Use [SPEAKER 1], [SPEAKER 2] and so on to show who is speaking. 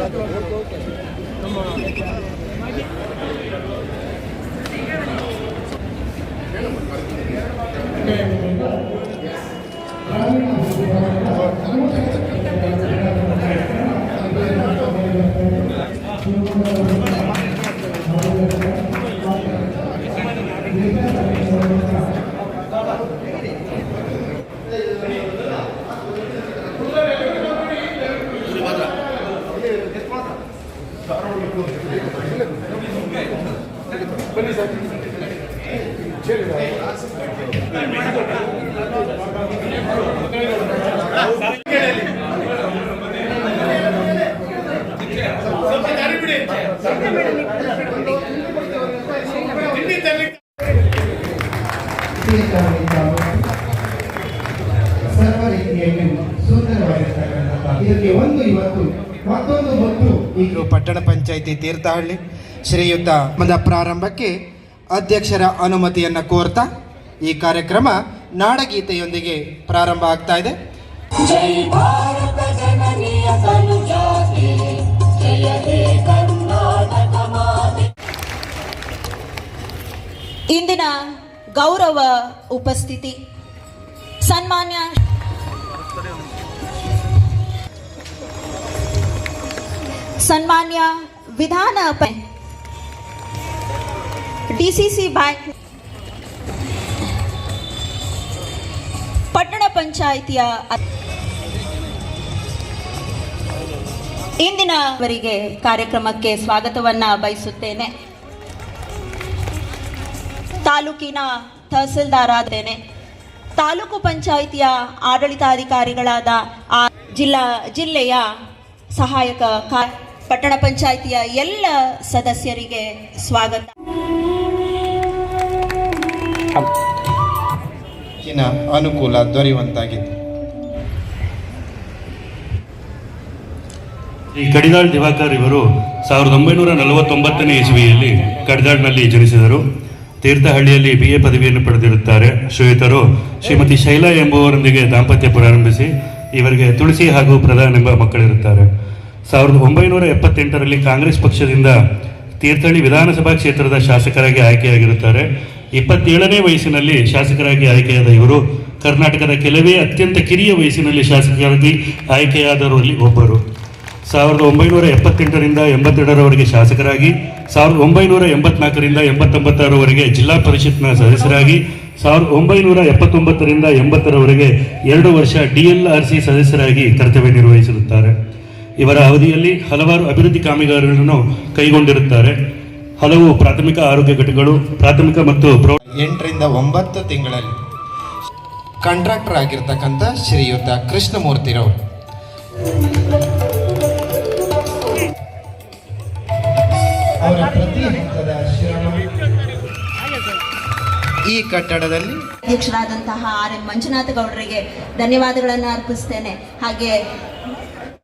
[SPEAKER 1] ನಮ್ಮ ಬನ್ನಿ sir Thank you. ಸರ್ವ ರೀತಿಯಲ್ಲಿ ಸುಂದರವಾಗಿರ್ತಕ್ಕಂಥ ಇದಕ್ಕೆ ಒಂದು ಇವತ್ತು ಮತ್ತೊಂದು ಮತ್ತು ಈಗ ಪಟ್ಟಣ ಪಂಚಾಯಿತಿ ತೀರ್ಥಹಳ್ಳಿ ಶ್ರೀಯುತ ಮದ ಪ್ರಾರಂಭಕ್ಕೆ ಅಧ್ಯಕ್ಷರ ಅನುಮತಿಯನ್ನು ಕೋರ್ತಾ ಈ ಕಾರ್ಯಕ್ರಮ ನಾಡಗೀತೆಯೊಂದಿಗೆ ಪ್ರಾರಂಭ ಆಗ್ತಾ ಇದೆ.
[SPEAKER 2] ಜೈ ಭಾರತ ಜನನಿಯ ಜಯ ಹೇ ಮಾತೆ.
[SPEAKER 3] ಇಂದಿನ ಗೌರವ ಉಪಸ್ಥಿತಿ. ಸನ್ಮಾನ್ಯ ಸನ್ಮಾನ್ಯ ವಿಧಾನ ಡಿಸಿಸಿ ಬ್ಯಾಂಕ್ ಪಟ್ಟಣ ಪಂಚಾಯಿತಿಯ ಇಂದಿನವರಿಗೆ ಕಾರ್ಯಕ್ರಮಕ್ಕೆ ಸ್ವಾಗತವನ್ನ ಬಯಸುತ್ತೇನೆ. ತಾಲೂಕಿನ ತಹಸೀಲ್ದಾರಾದೇನೆ ತಾಲೂಕು ಪಂಚಾಯಿತಿಯ ಆಡಳಿತಾಧಿಕಾರಿಗಳಾದ ಆ ಜಿಲ್ಲಾ ಜಿಲ್ಲೆಯ ಸಹಾಯಕ ಕಾ ಪಟ್ಟಣ ಪಂಚಾಯಿತಿಯ ಎಲ್ಲ ಸದಸ್ಯರಿಗೆ ಸ್ವಾಗತ.
[SPEAKER 1] ಅನುಕೂಲ ದೊರೆಯುವಂತಾಗಿದೆ.
[SPEAKER 4] ಈ ಕಡಿದಾಳ್ ದಿವಾಕರ್ ಇವರು ಸಾವಿರದ ಒಂಬೈನೂರ ನಲವತ್ತೊಂಬತ್ತನೇ ಇಸವಿಯಲ್ಲಿ ಕಡಿದಾಳ್ನಲ್ಲಿ ಜನಿಸಿದರು. ತೀರ್ಥಹಳ್ಳಿಯಲ್ಲಿ ಬಿ ಎ ಪದವಿಯನ್ನು ಪಡೆದಿರುತ್ತಾರೆ. ಶ್ವೇತರು ಶ್ರೀಮತಿ ಶೈಲಾ ಎಂಬುವರೊಂದಿಗೆ ದಾಂಪತ್ಯ ಪ್ರಾರಂಭಿಸಿ, ಇವರಿಗೆ ತುಳಸಿ ಹಾಗೂ ಪ್ರಧಾನ ಎಂಬ ಮಕ್ಕಳಿರುತ್ತಾರೆ. ಸಾವಿರದ ಒಂಬೈನೂರ ಎಪ್ಪತ್ತೆಂಟರಲ್ಲಿ ಕಾಂಗ್ರೆಸ್ ಪಕ್ಷದಿಂದ ತೀರ್ಥಹಳ್ಳಿ ವಿಧಾನಸಭಾ ಕ್ಷೇತ್ರದ ಶಾಸಕರಾಗಿ ಆಯ್ಕೆಯಾಗಿರುತ್ತಾರೆ. ಇಪ್ಪತ್ತೇಳನೇ ವಯಸ್ಸಿನಲ್ಲಿ ಶಾಸಕರಾಗಿ ಆಯ್ಕೆಯಾದ ಇವರು ಕರ್ನಾಟಕದ ಕೆಲವೇ ಅತ್ಯಂತ ಕಿರಿಯ ವಯಸ್ಸಿನಲ್ಲಿ ಶಾಸಕರಾಗಿ ಆಯ್ಕೆಯಾದವರಲ್ಲಿ ಒಬ್ಬರು. ಸಾವಿರದ ಒಂಬೈನೂರ ಎಪ್ಪತ್ತೆಂಟರಿಂದ ಎಂಬತ್ತೆರಡರವರೆಗೆ ಶಾಸಕರಾಗಿ, ಸಾವಿರದ ಒಂಬೈನೂರ ಎಂಬತ್ನಾಲ್ಕರಿಂದ ಎಂಬತ್ತೊಂಬತ್ತರವರೆಗೆ ಜಿಲ್ಲಾ ಪರಿಷತ್ನ ಸದಸ್ಯರಾಗಿ, ಸಾವಿರದ ಒಂಬೈನೂರ ಎಪ್ಪತ್ತೊಂಬತ್ತರಿಂದ ಎಂಬತ್ತರವರೆಗೆ ಎರಡು ವರ್ಷ ಡಿ ಎಲ್ ಆರ್ ಸಿ ಸದಸ್ಯರಾಗಿ ಕರ್ತವ್ಯ ನಿರ್ವಹಿಸಿರುತ್ತಾರೆ. ಇವರ ಅವಧಿಯಲ್ಲಿ ಹಲವಾರು ಅಭಿವೃದ್ಧಿ ಕಾಮಗಾರಿಗಳನ್ನು ಕೈಗೊಂಡಿರುತ್ತಾರೆ. ಹಲವು ಪ್ರಾಥಮಿಕ ಆರೋಗ್ಯ ಘಟಕಗಳು, ಪ್ರಾಥಮಿಕ ಮತ್ತು
[SPEAKER 1] ಎಂಟರಿಂದ ಒಂಬತ್ತು ತಿಂಗಳಲ್ಲಿ ಕಾಂಟ್ರಾಕ್ಟರ್ ಆಗಿರ್ತಕ್ಕಂಥ ಶ್ರೀಯುತ ಕೃಷ್ಣಮೂರ್ತಿರವರು ಈ ಕಟ್ಟಡದಲ್ಲಿ
[SPEAKER 3] ಅಧ್ಯಕ್ಷರಾದಂತಹ ಆರ್ ಎಂ ಮಂಜುನಾಥ ಗೌಡರಿಗೆ ಧನ್ಯವಾದಗಳನ್ನು ಅರ್ಪಿಸ್ತೇನೆ. ಹಾಗೆ